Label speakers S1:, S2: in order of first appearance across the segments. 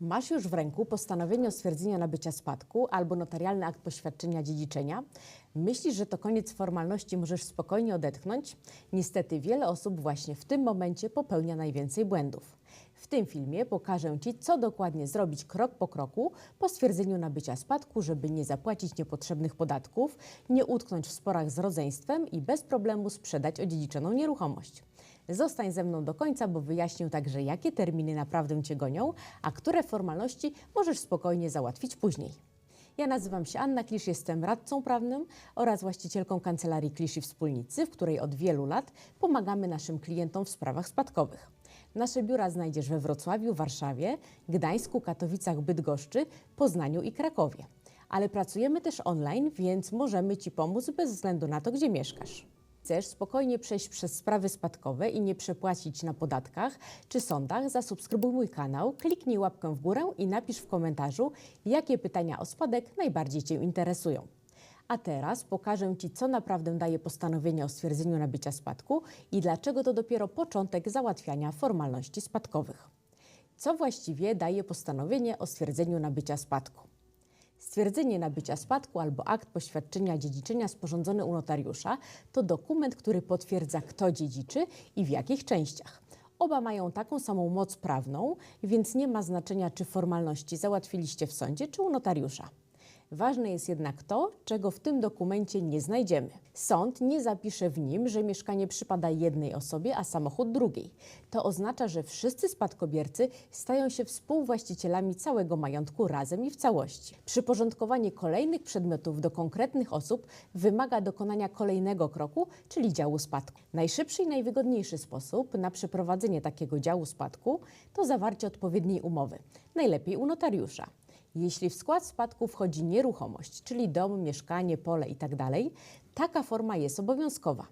S1: Masz już w ręku postanowienie o stwierdzeniu nabycia spadku albo notarialny akt poświadczenia dziedziczenia? Myślisz, że to koniec formalności, możesz spokojnie odetchnąć? Niestety wiele osób właśnie w tym momencie popełnia najwięcej błędów. W tym filmie pokażę Ci, co dokładnie zrobić krok po kroku po stwierdzeniu nabycia spadku, żeby nie zapłacić niepotrzebnych podatków, nie utknąć w sporach z rodzeństwem i bez problemu sprzedać odziedziczoną nieruchomość. Zostań ze mną do końca, bo wyjaśnię także, jakie terminy naprawdę Cię gonią, a które formalności możesz spokojnie załatwić później. Ja nazywam się Anna Klisz, jestem radcą prawnym oraz właścicielką kancelarii Klisz i Wspólnicy, w której od wielu lat pomagamy naszym klientom w sprawach spadkowych. Nasze biura znajdziesz we Wrocławiu, Warszawie, Gdańsku, Katowicach, Bydgoszczy, Poznaniu i Krakowie. Ale pracujemy też online, więc możemy Ci pomóc bez względu na to, gdzie mieszkasz. Chcesz spokojnie przejść przez sprawy spadkowe i nie przepłacić na podatkach czy sądach, zasubskrybuj mój kanał, kliknij łapkę w górę i napisz w komentarzu, jakie pytania o spadek najbardziej Cię interesują. A teraz pokażę Ci, co naprawdę daje postanowienie o stwierdzeniu nabycia spadku i dlaczego to dopiero początek załatwiania formalności spadkowych. Co właściwie daje postanowienie o stwierdzeniu nabycia spadku? Stwierdzenie nabycia spadku albo akt poświadczenia dziedziczenia sporządzony u notariusza to dokument, który potwierdza, kto dziedziczy i w jakich częściach. Oba mają taką samą moc prawną, więc nie ma znaczenia, czy formalności załatwiliście w sądzie czy u notariusza. Ważne jest jednak to, czego w tym dokumencie nie znajdziemy. Sąd nie zapisze w nim, że mieszkanie przypada jednej osobie, a samochód drugiej. To oznacza, że wszyscy spadkobiercy stają się współwłaścicielami całego majątku razem i w całości. Przyporządkowanie kolejnych przedmiotów do konkretnych osób wymaga dokonania kolejnego kroku, czyli działu spadku. Najszybszy i najwygodniejszy sposób na przeprowadzenie takiego działu spadku to zawarcie odpowiedniej umowy, najlepiej u notariusza. Jeśli w skład spadku wchodzi nieruchomość, czyli dom, mieszkanie, pole itd., taka forma jest obowiązkowa.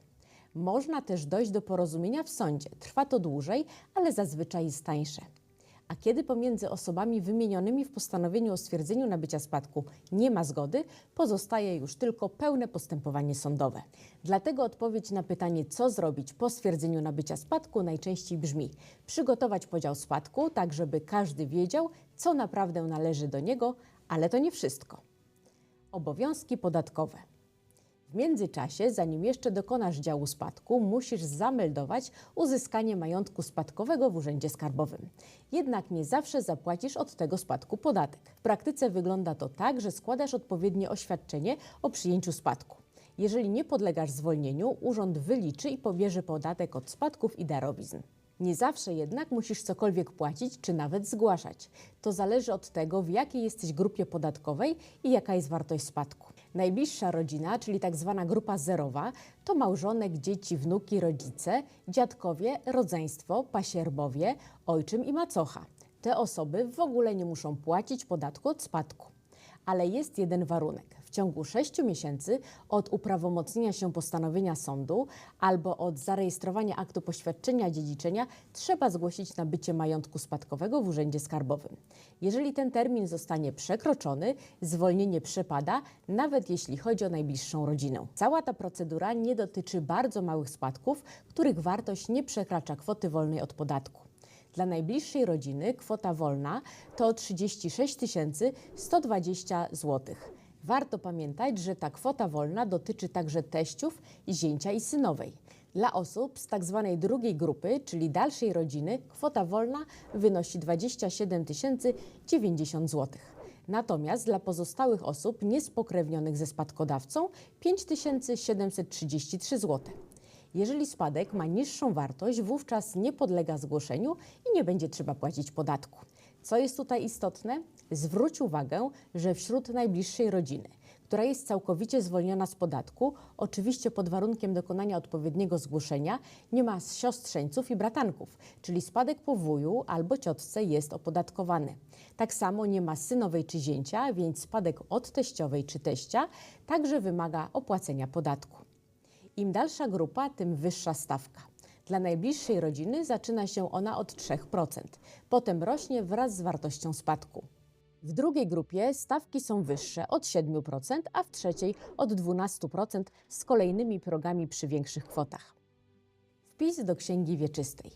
S1: Można też dojść do porozumienia w sądzie. Trwa to dłużej, ale zazwyczaj jest tańsze. A kiedy pomiędzy osobami wymienionymi w postanowieniu o stwierdzeniu nabycia spadku nie ma zgody, pozostaje już tylko pełne postępowanie sądowe. Dlatego odpowiedź na pytanie, co zrobić po stwierdzeniu nabycia spadku, najczęściej brzmi: przygotować podział spadku, tak żeby każdy wiedział, co naprawdę należy do niego, ale to nie wszystko. Obowiązki podatkowe. W międzyczasie, zanim jeszcze dokonasz działu spadku, musisz zameldować uzyskanie majątku spadkowego w Urzędzie Skarbowym. Jednak nie zawsze zapłacisz od tego spadku podatek. W praktyce wygląda to tak, że składasz odpowiednie oświadczenie o przyjęciu spadku. Jeżeli nie podlegasz zwolnieniu, urząd wyliczy i pobierze podatek od spadków i darowizn. Nie zawsze jednak musisz cokolwiek płacić czy nawet zgłaszać. To zależy od tego, w jakiej jesteś grupie podatkowej i jaka jest wartość spadku. Najbliższa rodzina, czyli tak zwana grupa zerowa, to małżonek, dzieci, wnuki, rodzice, dziadkowie, rodzeństwo, pasierbowie, ojczym i macocha. Te osoby w ogóle nie muszą płacić podatku od spadku. Ale jest jeden warunek. Ciągu 6 miesięcy od uprawomocnienia się postanowienia sądu albo od zarejestrowania aktu poświadczenia dziedziczenia trzeba zgłosić nabycie majątku spadkowego w Urzędzie Skarbowym. Jeżeli ten termin zostanie przekroczony, zwolnienie przepada, nawet jeśli chodzi o najbliższą rodzinę. Cała ta procedura nie dotyczy bardzo małych spadków, których wartość nie przekracza kwoty wolnej od podatku. Dla najbliższej rodziny kwota wolna to 36 120 zł. Warto pamiętać, że ta kwota wolna dotyczy także teściów, zięcia i synowej. Dla osób z tak zwanej drugiej grupy, czyli dalszej rodziny, kwota wolna wynosi 27 090 zł. Natomiast dla pozostałych osób niespokrewnionych ze spadkodawcą 5733 zł. Jeżeli spadek ma niższą wartość, wówczas nie podlega zgłoszeniu i nie będzie trzeba płacić podatku. Co jest tutaj istotne? Zwróć uwagę, że wśród najbliższej rodziny, która jest całkowicie zwolniona z podatku, oczywiście pod warunkiem dokonania odpowiedniego zgłoszenia, nie ma siostrzeńców i bratanków, czyli spadek po wuju albo ciotce jest opodatkowany. Tak samo nie ma synowej czy zięcia, więc spadek od teściowej czy teścia także wymaga opłacenia podatku. Im dalsza grupa, tym wyższa stawka. Dla najbliższej rodziny zaczyna się ona od 3%, potem rośnie wraz z wartością spadku. W drugiej grupie stawki są wyższe od 7%, a w trzeciej od 12% z kolejnymi progami przy większych kwotach. Wpis do księgi wieczystej.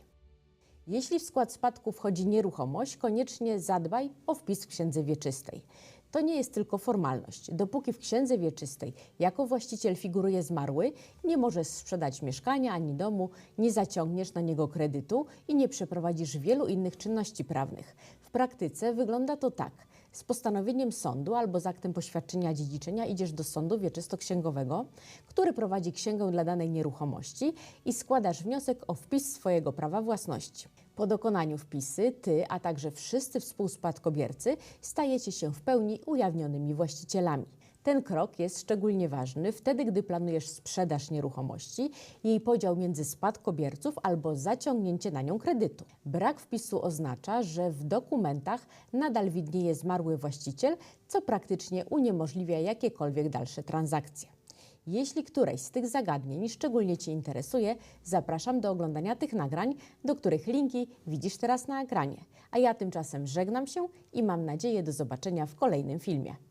S1: Jeśli w skład spadku wchodzi nieruchomość, koniecznie zadbaj o wpis w księdze wieczystej. To nie jest tylko formalność. Dopóki w księdze wieczystej jako właściciel figuruje zmarły, nie możesz sprzedać mieszkania ani domu, nie zaciągniesz na niego kredytu i nie przeprowadzisz wielu innych czynności prawnych. W praktyce wygląda to tak. Z postanowieniem sądu albo z aktem poświadczenia dziedziczenia idziesz do sądu wieczysto-księgowego, który prowadzi księgę dla danej nieruchomości i składasz wniosek o wpis swojego prawa własności. Po dokonaniu wpisy ty, a także wszyscy współspadkobiercy stajecie się w pełni ujawnionymi właścicielami. Ten krok jest szczególnie ważny wtedy, gdy planujesz sprzedaż nieruchomości, jej podział między spadkobierców albo zaciągnięcie na nią kredytu. Brak wpisu oznacza, że w dokumentach nadal widnieje zmarły właściciel, co praktycznie uniemożliwia jakiekolwiek dalsze transakcje. Jeśli któreś z tych zagadnień szczególnie Cię interesuje, zapraszam do oglądania tych nagrań, do których linki widzisz teraz na ekranie. A ja tymczasem żegnam się i mam nadzieję do zobaczenia w kolejnym filmie.